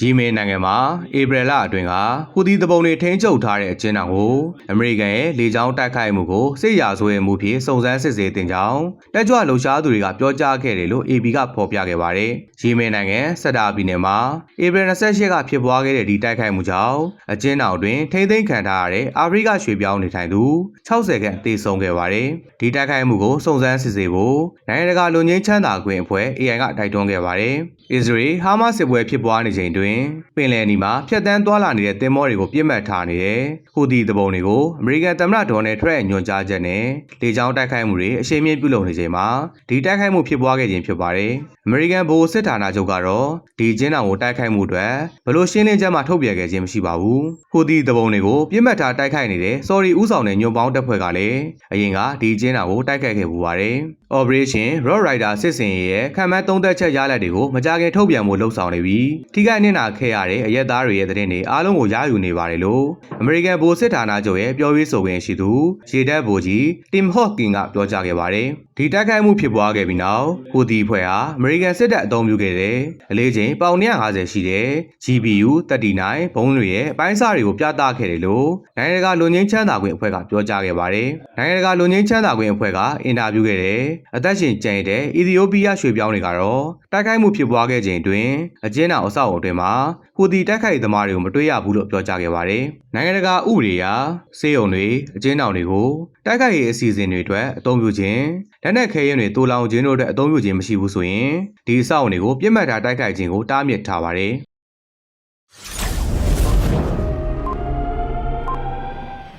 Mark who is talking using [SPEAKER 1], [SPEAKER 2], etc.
[SPEAKER 1] ယီမင်နိုင်ငံမှာဧပြီလအတွင်းကဟူသီတပုံတွေထိန်းချုပ်ထားတဲ့အကျဉ်းထောင်ကိုအမေရိကန်ရဲ့လေကြောင်းတိုက်ခိုက်မှုကိုစစ်ရာဇဝတ်မှုဖြင့်စုံစမ်းစစ်ဆေးတင်ကြောင်းတက်ကြွလှုပ်ရှားသူတွေကပြောကြားခဲ့တယ်လို့ AP ကဖော်ပြခဲ့ပါတယ်။ယီမင်နိုင်ငံဆက်တာပြည်နယ်မှာဧပြီ28ကဖြစ်ပွားခဲ့တဲ့ဒီတိုက်ခိုက်မှုကြောင့်အကျဉ်းထောင်တွင်ထိမ့်သိမ်းခံထားရတဲ့အာဖရိကရွှေပြောင်းနေထိုင်သူ60ခန့်သေဆုံးခဲ့ပါတယ်။ဒီတိုက်ခိုက်မှုကိုစုံစမ်းစစ်ဆေးဖို့နိုင်ငံတကာလူငင်းချမ်းသာခွင့်အဖွဲ့ AI ကတိုက်တွန်းခဲ့ပါတယ်။အစ္စရေးဟာမတ်စစ်ပွဲဖြစ်ပွားနေချိန်တွင်ပင်လယ်နီမှာဖျက်ဆီးသွားလာနေတဲ့သင်္ဘောတွေကိုပြစ်မှတ်ထားနေတဲ့ဟူသီတပုံတွေကိုအမေရိကန်သမ္မတဒေါ်နယ်ထရက်ညွှန်ကြားချက်နဲ့လေကြောင်းတိုက်ခိုက်မှုတွေအရှိန်မြင့်ပြုလုပ်နေချိန်မှာဒီတိုက်ခိုက်မှုဖြစ်ပွားခဲ့ခြင်းဖြစ်ပါတယ်။အမေရိကန်ဗဟိုစစ်ဌာနချုပ်ကတော့ဒီကျင်းတောင်ကိုတိုက်ခိုက်မှုအတွက်ဘလို့ရှင်းလင်းချက်မှထုတ်ပြန်ခဲ့ခြင်းမရှိပါဘူး။ဟူသီတပုံတွေကိုပြစ်မှတ်ထားတိုက်ခိုက်နေတဲ့ sorry ဥဆောင်တဲ့ညွန်ပေါင်းတပ်ဖွဲ့ကလည်းအရင်ကဒီကျင်းတောင်ကိုတိုက်ခိုက်ခဲ့ပူပါတယ်။ Operation Road Rider စစ်စင်ရေးရဲ့ခံမှန်းသုံးသက်ချက်ရလဒ်တွေကိုမကြခင်ထုတ်ပြန်ဖို့လှုံ့ဆော်နေပြီးထိခိုက်နစ်နာခဲ့ရတဲ့အရက်သားတွေရဲ့သတင်းတွေအားလုံးကိုရယူနေပါတယ်လို့အမေရိကန်ဗိုလ်စစ်ဌာနချုပ်ရဲ့ပြောရေးဆိုခွင့်ရှိသူရေတပ်ဗိုလ်ကြီးတင်ဟော့ကင်ကပြောကြားခဲ့ပါတယ်။ဒီတိုက်ခိုက်မှုဖြစ်ပွားခဲ့ပြီးနောက်ဟူသီဖွဲ့ဟာအမေရိကန်စစ်တပ်အုံပြုခဲ့တဲ့အလေးချိန်ပေါင်150ရှိတဲ့ GPU 39ဘုံးတွေရဲ့အပိုင်းအစတွေကိုပြသခဲ့တယ်လို့နိုင်ငံတကာလူငင်းချမ်းသာခွင့်အဖွဲ့ကပြောကြားခဲ့ပါတယ်။နိုင်ငံတကာလူငင်းချမ်းသာခွင့်အဖွဲ့ကအင်တာဗျူးခဲ့တဲ့အသက်ရှင်ကျန်ရတဲ့အီသီယိုးပီးယားရွှေပြောင်းတွေကတော့တိုက်ခိုက်မှုဖြစ်ပွားခဲ့ချိန်တွင်အကျဉ်းထောင်အဆောက်အုံအတွင်းမှာဟူသီတိုက်ခိုက်သမားတွေကိုမတွေ့ရဘူးလို့ပြောကြားခဲ့ပါတယ်။နိုင်ငံတကာဥပဒေအရစေယုံတွေအကျဉ်းထောင်တွေကိုတိုက်ခိုက်ရေးအစီအစဉ်တွေအတွက်အသုံးပြုခြင်းလက်နက်ခဲယမ်းတွေတိုးလောင်ခြင်းတို့အတွက်အသုံးပြုခြင်းမရှိဘူးဆိုရင်ဒီအဆောက်အုံတွေကိုပြစ်မှတ်ထားတိုက်ခိုက်ခြင်းကိုတားမြစ်ထားပါတယ်။